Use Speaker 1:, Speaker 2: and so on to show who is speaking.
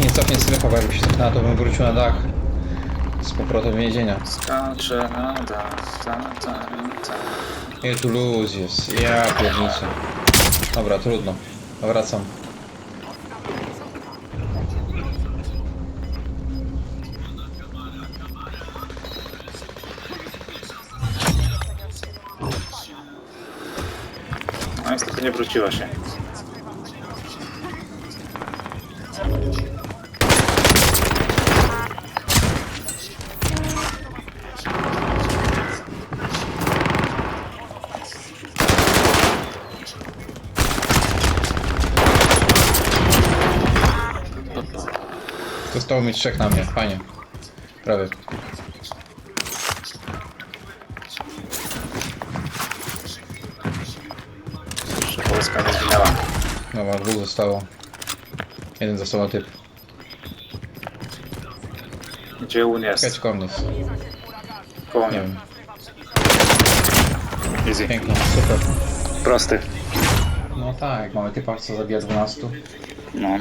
Speaker 1: Więc lepiej jakby się na to bym wrócił na dach. Z powrotem więzienia.
Speaker 2: Skaczę na dach, ta, ta, ta.
Speaker 1: Nie, tu luz jest. Ja pierniczę. Dobra, trudno. Wracam.
Speaker 2: No niestety nie wróciła się.
Speaker 1: Zostało mi trzech na mnie, fajnie. Prawie.
Speaker 2: Jeszcze Polska nie zginęła.
Speaker 1: Dobra, dwóch zostało. Jeden został na typ.
Speaker 2: Gdzie un
Speaker 1: Czekajcie
Speaker 2: jest?
Speaker 1: jest.
Speaker 2: Koło
Speaker 1: Nie
Speaker 2: mnie.
Speaker 1: wiem.
Speaker 2: Easy.
Speaker 1: Pięknie, super.
Speaker 2: Prosty.
Speaker 1: No tak, mamy typa, co zabija 12.
Speaker 2: No.